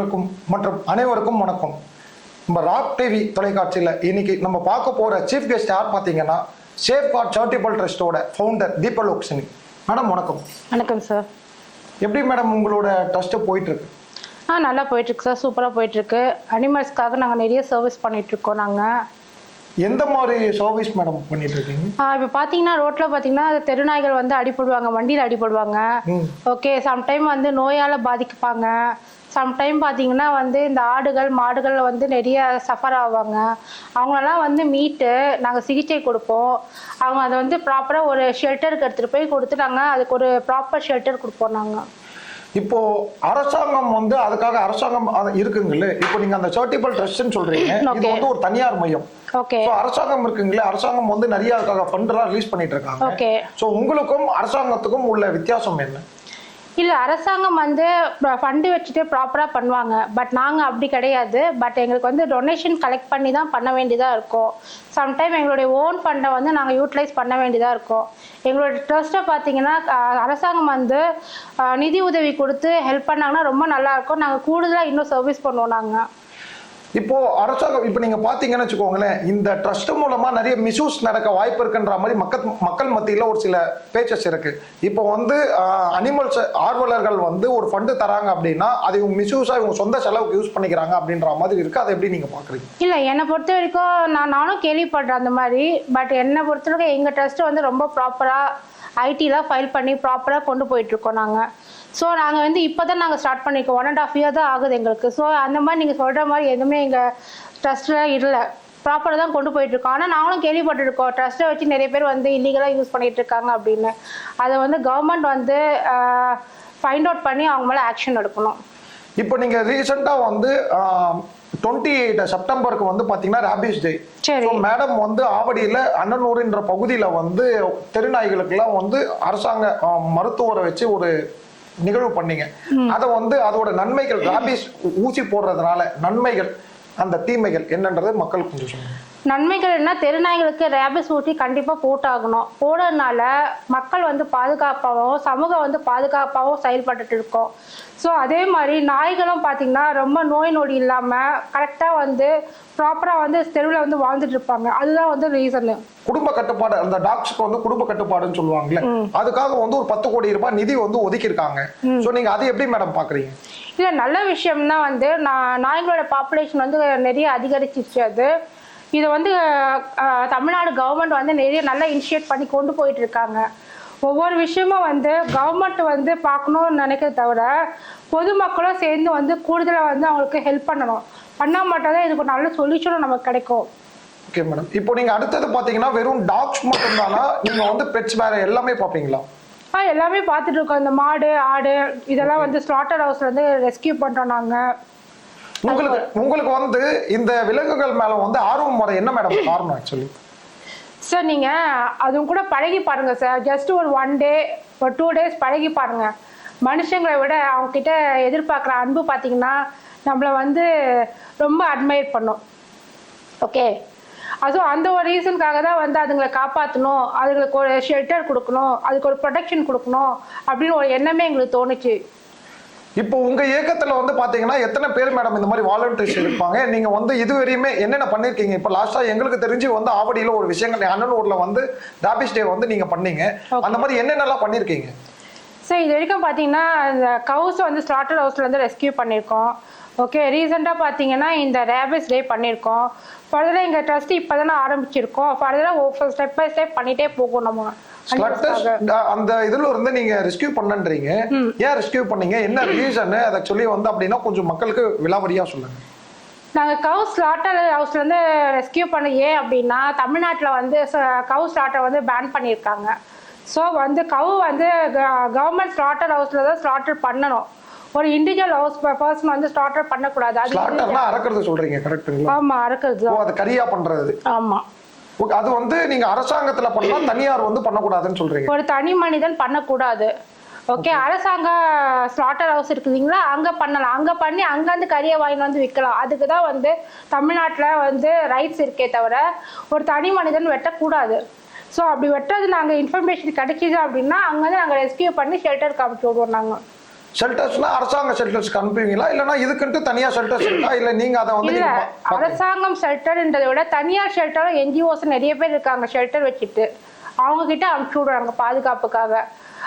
நேயர்களுக்கும் மற்றும் அனைவருக்கும் வணக்கம். நம்ம ராக் டிவி தொலைக்காட்சியில் இன்னைக்கு நம்ம பார்க்க போற சீஃப் கெஸ்ட் யார் பார்த்தீங்கன்னா சேஃப் கார்ட் சாரிட்டபிள் ட்ரஸ்டோட ஃபவுண்டர் தீபலோக்ஷினி மேடம் வணக்கம். வணக்கம் சார் எப்படி மேடம் உங்களோட ட்ரஸ்ட் போயிட்டு இருக்கு ஆ நல்லா போயிட்டுருக்கு சார் சூப்பராக போயிட்டுருக்கு. அனிமல்ஸ்க்காக நாங்கள் நிறைய சர்வீஸ் பண்ணிகிட்ருக்கோம் நாங்கள் எந்த மாதிரி சர்வீஸ் மேடம் பண்ணிட்டு இருக்கீங்க இப்போ பார்த்தீங்கன்னா ரோட்டில் பார்த்தீங்கன்னா தெருநாய்கள் வந்து அடிபடுவாங்க வண்டியில் அடிபடுவாங்க. ஓகே சம்டைம் வந்து நோயால் பாதிப்பாங்க சம்டைம் பார்த்தீங்கன்னா வந்து இந்த ஆடுகள் மாடுகள் வந்து நிறைய சஃபர் ஆவாங்க. அவங்களெல்லாம் வந்து மீட்டு நாங்கள் சிகிச்சை கொடுப்போம். அவங்க அதை வந்து ப்ராப்பராக ஒரு ஷெல்டருக்கு எடுத்துகிட்டு போய் கொடுத்து நாங்கள் அதுக்கு ஒரு ப்ராப்பர் ஷெல்டர் கொடுப்போம் நாங்கள் இப்போ அரசாங்கம் வந்து அதுக்காக அரசாங்கம் இருக்குங்கல்ல இப்போ நீங்க அந்த சாரிட்டபிள் ட்ரஸ்ட்னு சொல்றீங்க. இது. வந்து ஒரு தனியார் மையம். அரசாங்கம் இருக்குங்களே. அரசாங்கம் வந்து நிறைய அதுக்காக ஃபண்டெல்லாம் ரிலீஸ் பண்ணிட்டு இருக்காங்க. ஓகே ஸோ உங்களுக்கும் அரசாங்கத்துக்கும் உள்ள வித்தியாசம் என்ன? இல்லை அரசாங்கம் வந்து ஃபண்டு வச்சுட்டு ப்ராப்பராக பண்ணுவாங்க. பட் நாங்கள் அப்படி கிடையாது. பட் எங்களுக்கு வந்து டொனேஷன் கலெக்ட் பண்ணி தான் பண்ண வேண்டியதாக இருக்கும். சம்டைம் எங்களுடைய ஓன் ஃபண்டை வந்து நாங்கள் யூட்டிலைஸ் பண்ண வேண்டியதாக இருக்கும். எங்களுடைய ட்ரஸ்ட்டை பார்த்தீங்கன்னா அரசாங்கம் வந்து நிதி உதவி கொடுத்து ஹெல்ப் பண்ணாங்கன்னா ரொம்ப நல்லா இருக்கும். நாங்கள் கூடுதலாக இன்னும் சர்வீஸ் பண்ணுவோம் நாங்கள் இப்போ அரசாங்கம் இப்போ நீங்க பாத்தீங்கன்னு வச்சுக்கோங்களேன் இந்த ட்ரஸ்ட் மூலமா நிறைய மிஸ்யூஸ் நடக்க வாய்ப்பு இருக்குன்ற மாதிரி மக்கள் மக்கள் மத்தியில ஒரு சில பேச்சஸ் இருக்கு. இப்போ வந்து அனிமல்ஸ் ஆர்வலர்கள் வந்து ஒரு ஃபண்டு தராங்க அப்படின்னா அதை இவங்க மிஸ்யூஸா இவங்க சொந்த செலவுக்கு யூஸ் பண்ணிக்கிறாங்க அப்படின்ற மாதிரி இருக்கு. அதை எப்படி நீங்க பாக்குறீங்க இல்லை என்னை பொறுத்த வரைக்கும் நான் நானும் கேள்விப்படுறேன் அந்த மாதிரி. பட் என்னை பொறுத்த வரைக்கும் எங்கள் ட்ரஸ்ட்டு வந்து ரொம்ப ப்ராப்பராக ஐடிலாம் ஃபைல் பண்ணி ப்ராப்பராக கொண்டு போயிட்டுருக்கோம் நாங்கள் ஸோ நாங்கள் வந்து இப்போ தான் நாங்கள் ஸ்டார்ட் பண்ணியிருக்கோம் ஒன் அண்ட் ஆஃப் இயர் தான் ஆகுது எங்களுக்கு. ஸோ அந்த மாதிரி நீங்கள் சொல்கிற மாதிரி எதுவுமே எங்கள் ட்ரஸ்ட்டில் இல்லை. ப்ராப்பராக தான் கொண்டு போயிட்டுருக்கோம் ஆனால் நாங்களும் கேள்விப்பட்டிருக்கோம். ட்ரஸ்ட்டை வச்சு நிறைய பேர் வந்து இல்லீகலாக யூஸ் பண்ணிட்டு இருக்காங்க அப்படின்னு. அதை வந்து கவர்மெண்ட் வந்து ஃபைண்ட் அவுட் பண்ணி அவங்க மேலே ஆக்ஷன் எடுக்கணும். இப்போ நீங்க ரீசெண்டா வந்து டுவெண்ட்டி எயிட் செப்டம்பருக்கு வந்து பாத்தீங்கன்னா ரேபிஸ் டே சரி. ஸோ மேடம் வந்து ஆவடியில அண்ணனூருன்ற பகுதியில வந்து தெருநாய்களுக்கெல்லாம் வந்து அரசாங்க மருத்துவரை வச்சு ஒரு நிகழ்வு பண்ணீங்க. அதை வந்து அதோட நன்மைகள் ரேபிஸ் ஊசி போடுறதுனால நன்மைகள் அந்த தீமைகள் என்னன்றது மக்களுக்கு கொஞ்சம் நன்மைகள் என்ன? தெருநாய்களுக்கு ரேபிஸ் ஊசி கண்டிப்பாக போட்டாகணும். போடுறதுனால மக்கள் வந்து பாதுகாப்பாகவும் சமூகம் வந்து பாதுகாப்பாகவும் செயல்பட்டுட்டு இருக்கோம். ஸோ அதே மாதிரி நாய்களும் பார்த்தீங்கன்னா ரொம்ப நோய் நொடி இல்லாமல் கரெக்டாக வந்து ப்ராப்பராக வந்து தெருவில் வந்து வாழ்ந்துட்டு இருப்பாங்க. அதுதான் வந்து ரீசனு குடும்ப கட்டுப்பாடு அந்த டாக்ஸ்க்கு வந்து குடும்ப கட்டுப்பாடுன்னு சொல்லுவாங்கல்ல அதுக்காக வந்து ஒரு பத்து கோடி ரூபாய் நிதி வந்து ஒதுக்கியிருக்காங்க. ஸோ நீங்க அதை எப்படி மேடம் பாக்குறீங்க? இல்லை நல்ல விஷயம்னா வந்து நான் நாய்களோட பாப்புலேஷன் வந்து நிறைய அதிகரிச்சிருச்சு அது. இது வந்து தமிழ்நாடு கவர்மெண்ட் வந்து நிறைய நல்லா இனிஷியேட் பண்ணி கொண்டு போயிட்டு இருக்காங்க. ஒவ்வொரு விஷயமும் வந்து கவர்மெண்ட் வந்து பார்க்கணும்னு நினைக்கிறத தவிர பொதுமக்களும் சேர்ந்து வந்து கூடுதலாக வந்து அவங்களுக்கு ஹெல்ப் பண்ணணும். பண்ணால் மட்டும்தான் இதுக்கு ஒரு நல்ல சொல்யூஷனும் நமக்கு கிடைக்கும். ஓகே மேடம் இப்போ நீங்க அடுத்தது பாத்தீங்கன்னா வெறும் டாக்ஸ் மட்டும் தானா நீங்க வந்து பெட்ஸ் வேற எல்லாமே பாப்பீங்களா ஆ எல்லாமே பார்த்துட்டு இருக்கோம். இந்த மாடு ஆடு இதெல்லாம் வந்து ஸ்லாட்டர் ஹவுஸ்ல இருந்து ரெஸ்கியூ பண்ணுறோம் நாங்கள் உங்களுக்கு உங்களுக்கு வந்து இந்த விலங்குகள் மேல வந்து ஆர்வம் வர என்ன மேடம் காரணம் ஆக்சுவலி சார் நீங்கள் அதுவும் கூட பழகி பாருங்க சார் ஜஸ்ட் ஒரு ஒன் டே ஒரு டூ டேஸ் பழகி பாருங்க. மனுஷங்களை விட அவங்க கிட்ட எதிர்பார்க்குற அன்பு பார்த்தீங்கன்னா நம்மளை வந்து ரொம்ப அட்மையர் பண்ணும். ஓகே அதுவும் அந்த ஒரு ரீசனுக்காக தான் வந்து அதுங்களை காப்பாற்றணும் அதுங்களுக்கு ஒரு ஷெல்டர் கொடுக்கணும் அதுக்கு ஒரு ப்ரொடெக்ஷன் கொடுக்கணும் அப்படின்னு ஒரு எண்ணமே எங்களுக்கு தோணுச்சு. இப்போ உங்க இயக்கத்துல வந்து பாத்தீங்கன்னா எத்தனை பேர் மேடம் இந்த மாதிரி வாலண்டியர்ஸ் இருப்பாங்க? நீங்க வந்து இதுவரையுமே என்னென்ன பண்ணிருக்கீங்க? இப்போ லாஸ்டா எங்களுக்கு தெரிஞ்சு வந்து ஆவடியில ஒரு விஷயங்கள் அண்ணனூர்ல வந்து ராபிஸ் டே வந்து நீங்க பண்ணீங்க. அந்த மாதிரி என்னென்னலாம் பண்ணிருக்கீங்க? சார் இது வரைக்கும் பார்த்தீங்கன்னா இந்த கவுஸ் வந்து ஸ்லாட்டர் ஹவுஸ்லேருந்து ரெஸ்கியூ பண்ணியிருக்கோம் ஓகே ரீசெண்டாக பார்த்தீங்கன்னா இந்த ரேபிஸ் டே பண்ணியிருக்கோம் ஃபர்தராக எங்கள் ட்ரஸ்ட் இப்போ தானே ஆரம்பிச்சிருக்கோம். ஃபர்தராக ஸ்டெப் பை ஸ்டெப் பண்ணிகிட்டே போகும் நம்ம. அந்த இதுல இருந்து நீங்க ரெஸ்கியூ பண்ணன்றீங்க. ஏன் ரெஸ்கியூ பண்ணீங்க? என்ன ரீசன் அதை சொல்லி வந்து அப்படின்னா கொஞ்சம் மக்களுக்கு விலாவரியா சொல்லுங்க. நாங்கள் கவு ஸ்லாட்டர் ஹவுஸ்லேருந்து ரெஸ்கியூ பண்ண ஏன் அப்படின்னா தமிழ்நாட்டில் வந்து கவு ஸ்லாட்டர் வந்து பேன் பண்ணியிருக்காங்க. ஸோ வந்து கவு வந்து கவர்மெண்ட் ஸ்லாட்டர் ஹவுஸில் தான் ஸ்லாட்டர் பண்ணணும். ஒரு இண்டிவிஜுவல் ஹவுஸ் பர்சன் வந்து ஸ்லாட்டர் பண்ணக்கூடாது. அது ஸ்லாட்டர்னா அறக்கிறது சொல்றீங்க கரெக்ட்டுங்களா ஆமாம் அறுக்கிறது அது கரியா பண்றது. ஓகே அது வந்து நீங்க அரசாங்கத்துல பண்ணலாம் தனியார் வந்து பண்ணக்கூடாதுன்னு சொல்றீங்க. ஒரு தனி மனிதன் பண்ணக்கூடாது. ஓகே அரசாங்க ஸ்லாட்டர் ஹவுஸ் இருக்குதுங்களா அங்கே பண்ணலாம். அங்கே பண்ணி அங்கேருந்து கறியை வாங்கிட்டு வந்து விற்கலாம். அதுக்கு தான் வந்து தமிழ்நாட்டில் வந்து ரைட்ஸ் இருக்கே தவிர ஒரு தனி மனிதன் வெட்டக்கூடாது. ஸோ அப்படி வெட்டுறது நாங்கள் இன்ஃபர்மேஷன் கிடைச்சிது அப்படின்னா அங்கேருந்து நாங்கள் ரெஸ்கியூ பண்ணி ஷெல்டர் காமிச்சு விடுவோம் நாங்கள் ஷெல்டர்ஸ்னா அரசாங்க ஷெல்டர்ஸ்க்கு அனுப்புவீங்களா இல்லைன்னா இதுக்குன்ட்டு தனியா ஷெல்டர்ஸ் இருக்கா? இல்ல நீங்க அதை வந்து? அரசாங்கம் ஷெல்டர்ன்றதை விட தனியார் ஷெல்டரும் என்ஜிஓஸ் நிறைய பேர் இருக்காங்க ஷெல்டர் வச்சுட்டு. அவங்க கிட்ட அனுப்பிச்சு விடுறாங்க பாதுகாப்புக்காக.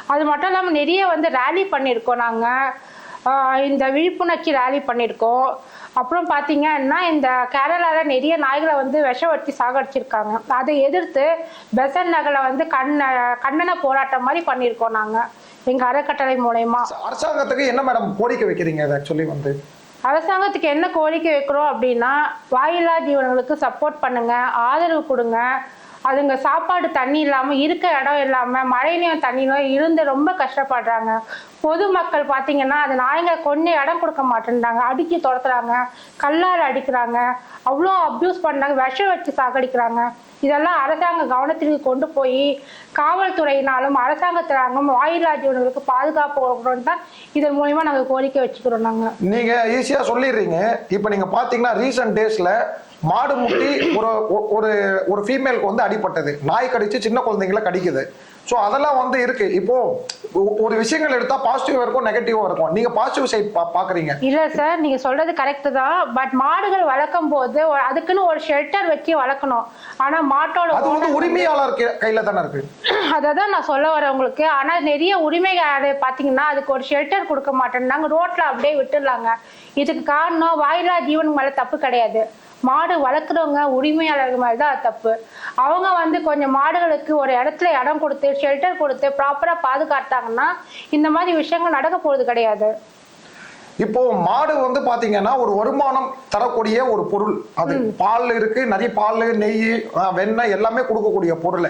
அது மட்டும் இல்லாம நிறைய வந்து ரேலி பண்ணியிருக்கோம் நாங்க. ஆஹ் இந்த விழிப்புணர்ச்சி ரேலி பண்ணியிருக்கோம். அப்புறம் பார்த்தீங்கன்னா இந்த கேரளால நிறைய நாய்களை வந்து வச்சு சாகடிச்சிருக்காங்க. அதை எதிர்த்து பெசன் நகரை வந்து கண்ண கண்டன போராட்டம் மாதிரி பண்ணியிருக்கோம் நாங்க எங்க அறக்கட்டளை மூலயமா. அரசாங்கத்துக்கு என்ன மேடம் கோரிக்கை வைக்கிறீங்க? ஆக்சுவலி வந்து. அரசாங்கத்துக்கு என்ன கோரிக்கை வைக்கிறோம் அப்படின்னா வாயில்லா ஜீவன்களுக்கு சப்போர்ட் பண்ணுங்க ஆதரவு கொடுங்க. அதுங்க சாப்பாடு தண்ணி இல்லாம இருக்க இடம் இல்லாம மழையிலையும் தண்ணியிலும் இருந்து ரொம்ப கஷ்டப்படுறாங்க. பொதுமக்கள் பார்த்தீங்கன்னா அது நாயங்க கொஞ்சம் இடம் கொடுக்க மாட்டேன்றாங்க. அடிக்கி துரத்துறாங்க. கல்லால் அடிக்கிறாங்க. அவ்வளோ அப்யூஸ் பண்ணாங்க விஷம் வச்சு சாகடிக்கிறாங்க. இதெல்லாம் அரசாங்க கவனத்திற்கு கொண்டு போய் காவல்துறையினாலும் அரசாங்கத்தினாலும் வாயில்லா ஜீவன்களுக்கு பாதுகாப்பு கொடுக்கணும்னு தான் இதன் மூலியமா நாங்கள் கோரிக்கை வச்சுக்கிறோம் நாங்கள் நீங்க ஈஸியா சொல்லிடுறீங்க. இப்போ நீங்க பாத்தீங்கன்னா ரீசன்ட் டேஸ்ல மாடு முட்டி ஒரு ஒ- ஒரு ஒரு ஃபீமேலுக்கு வந்து அடிபட்டது. நாய் கடிச்சு சின்ன குழந்தைங்கள கடிக்குது. ஸோ அதெல்லாம் வந்து இருக்கு. இப்போ ஒரு விஷயங்கள் எடுத்தா பாசிட்டிவ் இருக்கும் நெகட்டிவும் இருக்கும். நீங்க பாசிட்டிவ் சைட் பாக்குறீங்க. இல்ல சார் நீங்க சொல்றது கரெக்ட் தான். பட் மாடுகள் வளர்க்கும் போது அதுக்குன்னு ஒரு ஷெல்டர் வச்சு வளர்க்கணும். ஆனா மாட்டோட அது வந்து உரிமையாளர் கையில தானே இருக்கு? அதை தான் நான் சொல்ல வரேன் உங்களுக்கு. ஆனா நிறைய உரிமைகள் பாத்தீங்கன்னா அதுக்கு ஒரு ஷெல்டர் கொடுக்க மாட்டேன்னாங்க ரோட்ல அப்படியே விட்டுடலாங்க இதுக்கு காரணம் வாயிலா ஜீவன் மேல தப்பு கிடையாது. மாடு வளர்க்குறவங்க உரிமையாளர்கள் மாதிரி தான் தப்பு. அவங்க வந்து கொஞ்சம் மாடுகளுக்கு ஒரு இடத்துல இடம் கொடுத்து ஷெல்டர் கொடுத்து ப்ராப்பராக பாதுகாத்தாங்கன்னா இந்த மாதிரி விஷயங்கள் நடக்க போகிறது கிடையாது. இப்போ மாடு வந்து பாத்தீங்கன்னா ஒரு வருமானம் தரக்கூடிய ஒரு பொருள். அது பால் இருக்கு நிறைய பால் நெய் வெண்ணெய் எல்லாமே கொடுக்கக்கூடிய பொருள்.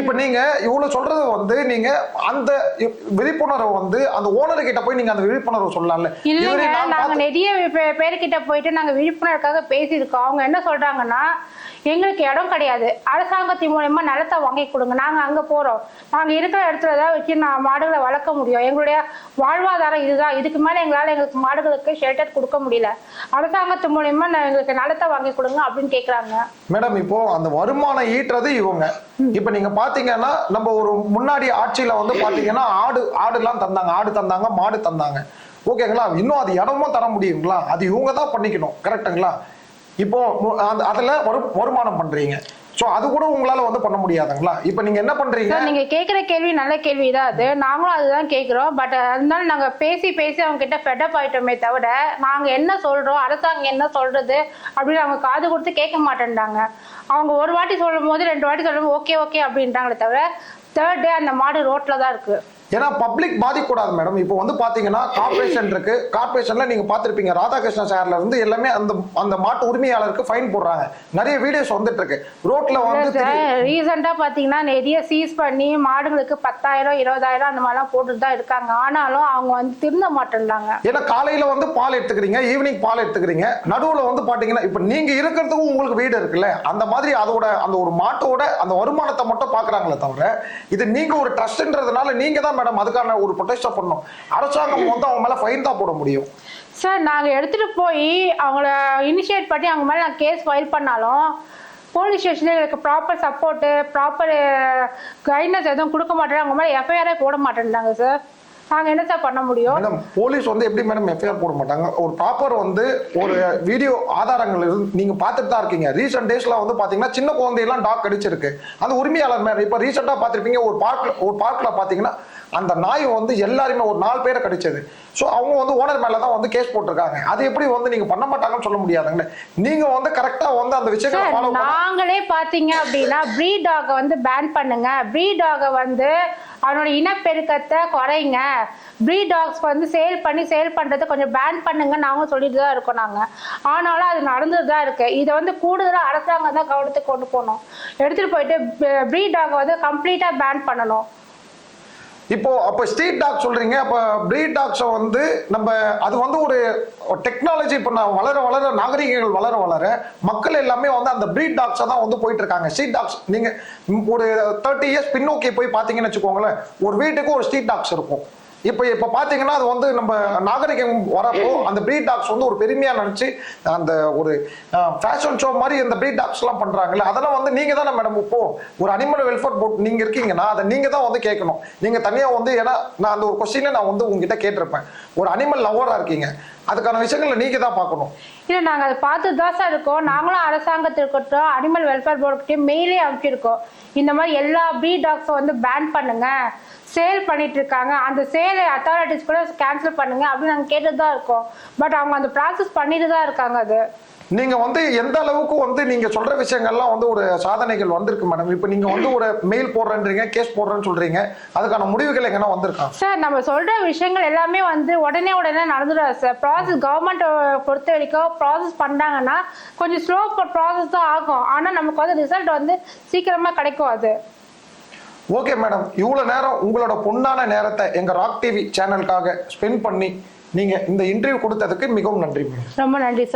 இப்ப நீங்க இவ்வளவு சொல்றது வந்து நீங்க அந்த விழிப்புணர்வை வந்து அந்த ஓனர் கிட்ட போய் நீங்க அந்த விழிப்புணர்வு சொல்லலாம்ல. நாங்க நிறைய பேர்கிட்ட போயிட்டு நாங்க விழிப்புணர்வுக்காக பேசியிருக்கோம். அவங்க என்ன சொல்றாங்கன்னா எங்களுக்கு இடம் கிடையாது. அரசாங்கத்தின் மூலயமா நிலத்தை வாங்கி கொடுங்க. நாங்க அங்க போறோம். நாங்க இருக்கிற இடத்துல தான் வச்சு நான் மாடுகளை வளர்க்க முடியும். எங்களுடைய வாழ்வாதாரம் இதுதான். இதுக்கு மேல எங்களால எங்களுக்கு மாடுகளுக்கு ஷெல்டர் கொடுக்க முடியல. அரசாங்கத்து மூலயமா நான் எங்களுக்கு நிலத்தை வாங்கி கொடுங்க அப்படின்னு கேக்குறாங்க. மேடம் இப்போ அந்த வருமானம் ஈட்டுறது இவங்க. இப்ப நீங்க பாத்தீங்கன்னா நம்ம ஒரு முன்னாடி ஆட்சியில வந்து பாத்தீங்கன்னா ஆடு ஆடுலாம் தந்தாங்க. ஆடு தந்தாங்க மாடு தந்தாங்க. ஓகேங்களா இன்னும் அது இடமும் தர முடியுங்களா? அது இவங்க தான் பண்ணிக்கணும் கரெக்ட்டுங்களா இப்போ மு- அந்த அதுல வரு வருமானம் பண்றீங்க. சோ அது கூட உங்களால வந்து பண்ண முடியாதுங்களா? இப்ப நீங்க என்ன பண்றீங்க? நீங்க கேக்குற கேள்வி நல்ல கேள்வி தான் அது. நாங்களும் அதுதான் கேக்குறோம். பட் இருந்தாலும் நாங்க பேசி பேசி அவங்க கிட்ட ஃபெட்டப் ஆயிட்டோமே தவிர நாங்க என்ன சொல்றோம் அரசாங்கம் என்ன சொல்றது அப்படின்னு அவங்க காது கொடுத்து கேட்க மாட்டேன்றாங்க. அவங்க ஒரு வாட்டி சொல்லும் போது ரெண்டு வாட்டி சொல்லும் ஓகே ஓகே அப்படின்றாங்களே தவிர தேர்ட் டே அந்த மாடு ரோட்ல தான் இருக்கு. ஏன்னா பப்ளிக் பாதிக்கக்கூடாது மேடம் இப்போ வந்து பாத்தீங்கன்னா கார்பரேஷன் இருக்கு. கார்பரேஷன்ல நீங்க பார்த்திருப்பீங்க ராதாகிருஷ்ண சார்ல இருந்து எல்லாமே அந்த அந்த மாட்டு உரிமையாளருக்கு ஃபைன் போடுறாங்க. நிறைய வீடியோஸ் வந்துட்டு இருக்கு. ரோட்ல வந்து திடீர்- ரீசெண்டா பாத்தீங்கன்னா நிறைய சீஸ் பண்ணி மாடுகளுக்கு பத்தாயிரம் இருபதாயிரம் அந்த மாதிரிலாம் போட்டுட்டு தான் இருக்காங்க. ஆனாலும் அவங்க வந்து திருந்த மாட்டேன்றாங்க. ஏன்னா காலையில வந்து பால் எடுத்துக்கிறீங்க ஈவினிங் பால் எடுத்துக்கிறீங்க. நடுவுல வந்து பாத்தீங்கன்னா இப்ப நீங்க இருக்கிறதுக்கும் உங்களுக்கு வீடு இருக்குல்ல. அந்த மாதிரி அதோட அந்த ஒரு மாட்டோட அந்த வருமானத்தை மட்டும் பாக்குறாங்களே தவிர இது நீங்க ஒரு ட்ரஸ்ட்ன்றதுனால நீங்க தான் மேடம் அதுக்கான ஒரு ப்ரொடெஸ்ட் பண்ணணும். அரசாங்கம் வந்து அவங்க மேல ஃபைன் தான் போட முடியும். சார் நாங்கள் எடுத்துகிட்டு போய் அவங்கள இனிஷியேட் பண்ணி அவங்க மேலே நான் கேஸ் ஃபைல் பண்ணாலும் போலீஸ் ஸ்டேஷனில் எங்களுக்கு ப்ராப்பர் சப்போர்ட்டு ப்ராப்பர் கைட்னஸ் எதுவும் கொடுக்க மாட்டேன். அவங்க மேலே எஃப்ஐஆரே போட மாட்டேன்றாங்க சார் நாங்கள் என்ன சார் பண்ண முடியும்? மேடம் போலீஸ் வந்து எப்படி மேடம் எஃப்ஐஆர் போட மாட்டாங்க? ஒரு ப்ராப்பர் வந்து ஒரு வீடியோ ஆதாரங்கள் இருந்து நீங்க பார்த்துட்டு தான் இருக்கீங்க. ரீசெண்ட் டேஸ்ல வந்து பாத்தீங்கன்னா சின்ன குழந்தையெல்லாம் டாக் கடிச்சிருக்கு. அந்த உரிமையாளர் மேல இப்ப ரீசெண்டா பார்த்திருப்பீங்க ஒரு பார்க்ல ஒரு பார்க்ல பாத்தீங்கன்னா அந்த நாய் வந்து எல்லாருமே ஒரு நாலு பேரை கடிச்சது. ஸோ அவங்க வந்து ஓனர் மேல தான் வந்து கேஸ் போட்டிருக்காங்க. அது எப்படி வந்து நீங்க பண்ண மாட்டாங்கன்னு சொல்ல முடியாதுங்களே. நீங்க வந்து கரெக்டா வந்து அந்த ஃபாலோ பண்ண நாங்களே பார்த்தீங்க அப்படின்னா ப்ரீட் டாகை வந்து பேன் பண்ணுங்க. ப்ரீட் டாகை வந்து அவனோட இனப்பெருக்கத்தை குறைங்க. ப்ரீட் டாக்ஸ் வந்து சேல் பண்ணி சேல் பண்ணுறதை கொஞ்சம் பேன் பண்ணுங்க நாங்களும் சொல்லிட்டு தான் இருக்கோம் நாங்கள் ஆனாலும் அது நடந்துட்டு தான் இருக்கு. இதை வந்து கூடுதலாக அரசாங்கம் தான் கவனத்துக்கு கொண்டு போகணும். எடுத்துகிட்டு போயிட்டு ப்ரீட் டாகை வந்து கம்ப்ளீட்டாக பேன் பண்ணணும். இப்போ அப்ப ஸ்ட்ரீட் டாக் சொல்றீங்க அப்ப பிரீட் டாக்ஸை வந்து நம்ம அது வந்து ஒரு டெக்னாலஜி இப்போ நான் வளர வளர நாகரிகங்கள் வளர வளர மக்கள் எல்லாமே வந்து அந்த பிரீட் டாக்ஸை தான் வந்து போயிட்டு இருக்காங்க ஸ்ட்ரீட் டாக்ஸ் நீங்க ஒரு தேர்ட்டி இயர்ஸ் பின்னோக்கி போய் பார்த்தீங்கன்னு வச்சுக்கோங்களேன் ஒரு வீட்டுக்கு ஒரு ஸ்ட்ரீட் டாக்ஸ் இருக்கும். இப்போ இப்போ பார்த்தீங்கன்னா அது வந்து நம்ம நாகரிகம் வரப்போ அந்த பிரீட் டாக்ஸ் வந்து ஒரு பெருமையா நினைச்சு அந்த ஒரு ஃபேஷன் ஷோ மாதிரி இந்த பிரீட் டாக்ஸ் எல்லாம் பண்றாங்கல்ல அதெல்லாம் வந்து நீங்க தானே மேடம் இப்போ ஒரு அனிமல் வெல்ஃபேர் போர்ட் நீங்க இருக்கீங்கன்னா அதை நீங்க தான் வந்து கேட்கணும். நீங்க தனியா வந்து ஏன்னா நான் அந்த ஒரு கொஸ்டினை நான் வந்து உங்ககிட்ட கேட்டிருப்பேன். ஒரு அனிமல் லவராக இருக்கீங்க. அதுக்கான விஷயங்களை நீங்க தான் பார்க்கணும். இல்லை நாங்கள் அதை பார்த்து தான் சார் இருக்கோம். நாங்களும் அரசாங்கத்திற்கட்டும் அனிமல் வெல்ஃபேர் போர்டுக்கிட்டையும் மெயிலே அனுப்பிச்சிருக்கோம் இந்த மாதிரி எல்லா பி டாக்ஸும் வந்து பேன் பண்ணுங்க. சேல் பண்ணிட்டு இருக்காங்க. அந்த சேலை அத்தாரிட்டிஸ் கூட கேன்சல் பண்ணுங்க அப்படின்னு நாங்கள் கேட்டு தான் இருக்கோம். பட் அவங்க அந்த ப்ராசஸ் பண்ணிட்டு தான் இருக்காங்க அது. நீங்க வந்து எந்த அளவுக்கு வந்து நீங்க சொல்ற விஷயங்கள்லாம் வந்து ஒரு சாதனைகள் வந்திருக்கு மேடம் இப்போ நீங்க வந்து ஒரு மெயில் போடுறேன்றீங்க கேஸ் போடுறேன்னு சொல்றீங்க. அதுக்கான முடிவுகள் எங்கன்னா வந்திருக்கா? சார் நம்ம சொல்ற விஷயங்கள் எல்லாமே வந்து உடனே உடனே நடந்துடாது சார் ப்ராசஸ் கவர்மெண்ட் பொறுத்த வரைக்கும் ப்ராசஸ் பண்ணாங்கன்னா கொஞ்சம் ஸ்லோ ப்ராசஸ் தான் ஆகும். ஆனால் நமக்கு வந்து ரிசல்ட் வந்து சீக்கிரமா கிடைக்கும் அது. ஓகே மேடம் இவ்வளவு நேரம் உங்களோட பொன்னான நேரத்தை எங்க ராக் டிவி சேனலுக்காக ஸ்பெண்ட் பண்ணி நீங்க இந்த இன்டர்வியூ கொடுத்ததுக்கு மிகவும் நன்றி மேடம் ரொம்ப நன்றி சார்